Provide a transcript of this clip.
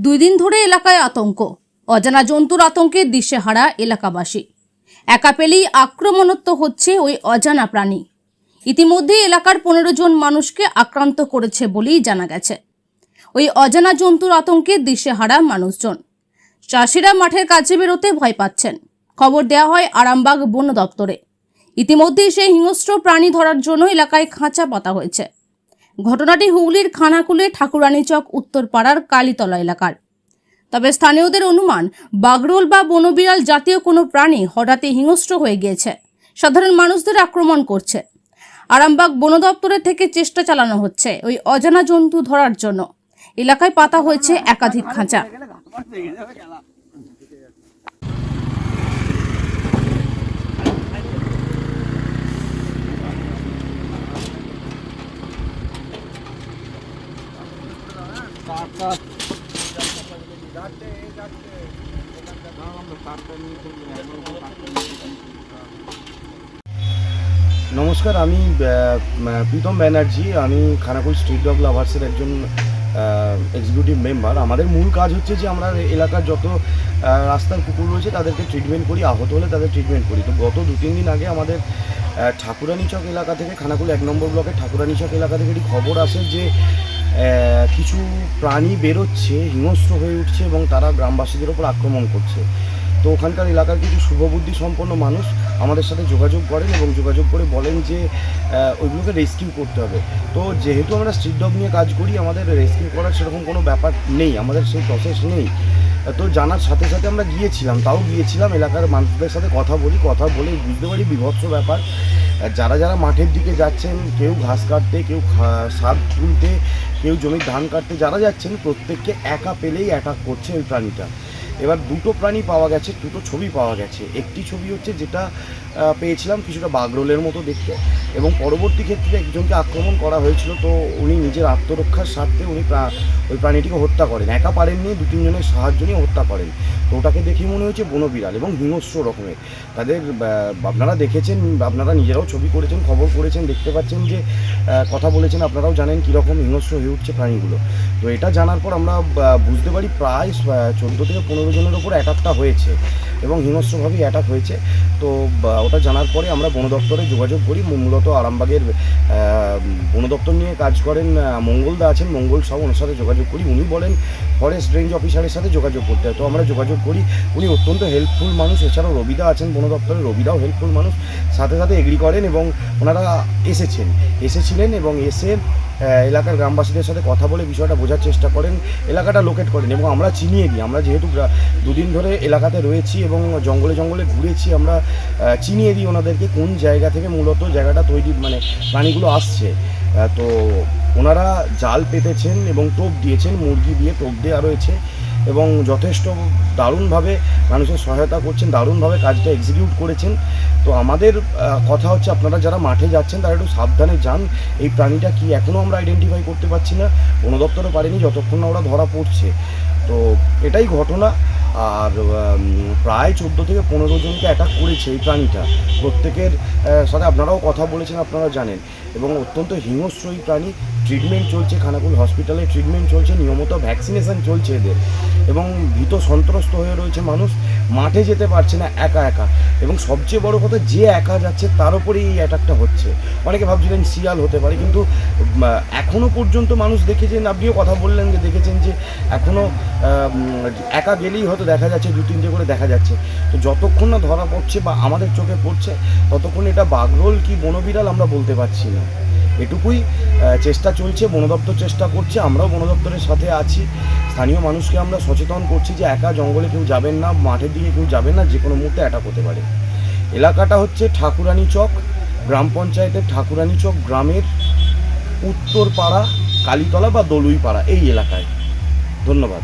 দুই দিন ধরে এলাকায় আতঙ্ক। অজানা জন্তুর আতঙ্কে দিশেহারা এলাকাবাসী। একা পেলেই আক্রমণত্ব হচ্ছে ওই অজানা প্রাণী। ইতিমধ্যে এলাকার পনেরো জন মানুষকে আক্রান্ত করেছে বলেই জানা গেছে। ওই অজানা জন্তুর আতঙ্কে দিশেহারা মানুষজন। চাষিরা মাঠের কাছে বেরোতে ভয় পাচ্ছেন। খবর দেওয়া হয় আরামবাগ বন দপ্তরে। ইতিমধ্যেই সেই হিংস্র প্রাণী ধরার জন্য এলাকায় খাঁচা পাতা হয়েছে। ঘটনাটি হুগলির খানাকুলে ঠাকুরানীচক উত্তরপাড়ার কালীতলা এলাকার। তবে স্থানীয়দের অনুমান, বাগরোল বা বনবিড়াল জাতীয় কোনো প্রাণী হঠাৎই হিংস্র হয়ে গিয়েছে। সাধারণ মানুষদের আক্রমণ করছে। আরামবাগ বন দপ্তরের থেকে চেষ্টা চালানো হচ্ছে ওই অজানা জন্তু ধরার জন্য। এলাকায় পাতা হয়েছে একাধিক খাঁচা। নমস্কার, আমি প্রীতম ব্যানার্জি। আমি খানাকুল স্ট্রিট ডগ লাভার্সের একজন এক্সিকিউটিভ মেম্বার আমাদের মূল কাজ হচ্ছে যে আমরা এলাকার যত রাস্তার কুকুর রয়েছে, তাদেরকে ট্রিটমেন্ট করি, আহত হলে তাদের ট্রিটমেন্ট করি। তো গত দু তিন দিন আগে আমাদের ঠাকুরানী চক এলাকা থেকে, খানাকুল এক নম্বর ব্লকের ঠাকুরানী চক এলাকা থেকে একটি খবর আসে যে কিছু প্রাণী বেরোচ্ছে, হিংস্র হয়ে উঠছে এবং তারা গ্রামবাসীদের ওপর আক্রমণ করছে। তো ওখানকার এলাকার কিছু শুভবুদ্ধি সম্পন্ন মানুষ আমাদের সাথে যোগাযোগ করেন এবং যোগাযোগ করে বলেন যে ওইগুলোকে রেস্কিউ করতে হবে। তো যেহেতু আমরা স্ট্রিট ডগ নিয়ে কাজ করি, আমাদের রেস্কিউ করার সেরকম কোনো ব্যাপার নেই, আমাদের সেই প্রসেস নেই। তো জানার সাথে সাথে আমরা গিয়েছিলাম, তাও গিয়েছিলাম, এলাকার মানুষদের সাথে কথা বলি, কথা বলে বুঝতে পারি বিভৎস ব্যাপার। যারা যারা মাঠের দিকে যাচ্ছেন, কেউ ঘাস কাটতে, কেউ সার তুলতে, কেউ জমির ধান কাটতে, যারা যাচ্ছেন, প্রত্যেককে একা পেলেই অ্যাটাক করছে ওই প্রাণীটা। এবার দুটো প্রাণী পাওয়া গেছে, দুটো ছবি পাওয়া গেছে। একটি ছবি হচ্ছে যেটা পেয়েছিলাম কিছুটা বাগরোলের মতো দেখতে। এবং পরবর্তী ক্ষেত্রে একজনকে আক্রমণ করা হয়েছিল, তো উনি নিজের আত্মরক্ষার স্বার্থে উনি ওই প্রাণীটিকে হত্যা করেন। একা পারেননি, দু তিনজনের সাহায্য নিয়ে হত্যা করেন। তো ওটাকে দেখেই মনে হয়েছে বনবিড়াল এবং হিংস্র রকমের। তাদের আপনারা দেখেছেন, আপনারা নিজেরাও ছবি করেছেন, খবর করেছেন, দেখতে পাচ্ছেন যে কথা বলেছেন, আপনারাও জানেন কীরকম হিংস্র হয়ে উঠছে প্রাণীগুলো। তো এটা জানার পর আমরা বুঝতে পারি প্রায় চোদ্দ থেকে পনেরো জনের ওপর অ্যাটাকটা হয়েছে। এবং হিংস্রভাবেই অ্যাটাক হয়েছে। তো ওটা জানার পরে আমরা বন দপ্তরে যোগাযোগ করি। মূলত আরামবাগের বন দপ্তর নিয়ে কাজ করেন মঙ্গলদা আছেন, মঙ্গল সাহু ওনার সাথে যোগাযোগ করি। উনি বলেন ফরেস্ট রেঞ্জ অফিসারের সাথে যোগাযোগ করতে হয়। তো আমরা যোগাযোগ করি। উনি অত্যন্ত হেল্পফুল মানুষ। এছাড়াও রবিদা আছেন বন দপ্তরে। রবিদাও হেল্পফুল মানুষ। সাথে সাথে এগ্রি করেন এবং ওনারা এসেছেন। এসেছিলেন এবং এসে এলাকার গ্রামবাসীদের সাথে কথা বলে বিষয়টা বোঝার চেষ্টা করেন, এলাকাটা লোকেট করেন এবং আমরা চিনিয়ে দিই। আমরা যেহেতু দুদিন ধরে এলাকাতে রয়েছি এবং জঙ্গলে জঙ্গলে ঘুরেছি, আমরা চিনিয়ে দিই ওনাদেরকে কোন জায়গা থেকে মূলত জায়গাটা তৈরি মানে প্রাণীগুলো আসছে। তো ওনারা জাল পেতেছেন এবং টোপ দিয়েছেন, মুরগি দিয়ে টোপ দেওয়া রয়েছে। এবং যথেষ্ট দারুণভাবে মানুষের সহায়তা করছেন, দারুণভাবে কাজটা এক্সিকিউট করেছেন। তো আমাদের কথা হচ্ছে আপনারা যারা মাঠে যাচ্ছেন, তারা একটু সাবধানে যান। এই প্রাণীটা কি এখনও আমরা আইডেন্টিফাই করতে পারছি না বন দপ্তরে পারেনি, যতক্ষণ না ওরা ধরা পড়ছে। তো এটাই ঘটনা। আর প্রায় চোদ্দ থেকে পনেরো জনকে অ্যাটাক করেছে এই প্রাণীটা। প্রত্যেকের সাথে আপনারাও কথা বলেছেন, আপনারা জানেন। এবং অত্যন্ত হিংস্র এই প্রাণী। ট্রিটমেন্ট চলছে খানাকুল হসপিটালে ট্রিটমেন্ট চলছে নিয়মিত ভ্যাকসিনেশন চলছে এদের। এবং ভীত সন্ত্রস্ত হয়ে রয়েছে মানুষ মাঠে যেতে পারছে না একা একা। এবং সবচেয়ে বড় কথা যে একা যাচ্ছে তার উপরেই এই অ্যাটাকটা হচ্ছে। অনেকে ভাবছিলেন শিয়াল হতে পারে কিন্তু উম, এখনও পর্যন্ত মানুষ দেখেছেন আপনিও কথা বললেন যে দেখেছেন যে এখনও আম, একা গেলেই হয়তো দেখা যাচ্ছে দু তিনটে করে দেখা যাচ্ছে। তো যতক্ষণ না ধরা পড়ছে বা আমাদের চোখে পড়ছে ততক্ষণ এটা বাগরোল কি বনবিড়াল আমরা বলতে পারছি না। এটুকুই চেষ্টা চলছে বন দপ্তর চেষ্টা করছে, আমরাও বন দপ্তরের সাথে আছি। স্থানীয় মানুষকে আমরা সচেতন করছি যে একা জঙ্গলে কেউ যাবেন না, মাঠের দিকে কেউ যাবেন না যে কোনো মুহূর্তে অ্যাটাক হতে পারে। এলাকাটা হচ্ছে ঠাকুরানী চক, গ্রাম পঞ্চায়েতের ঠাকুরানী চক গ্রামের উত্তরপাড়া, কালীতলা বা দলুইপাড়া, এই এলাকায়। ধন্যবাদ।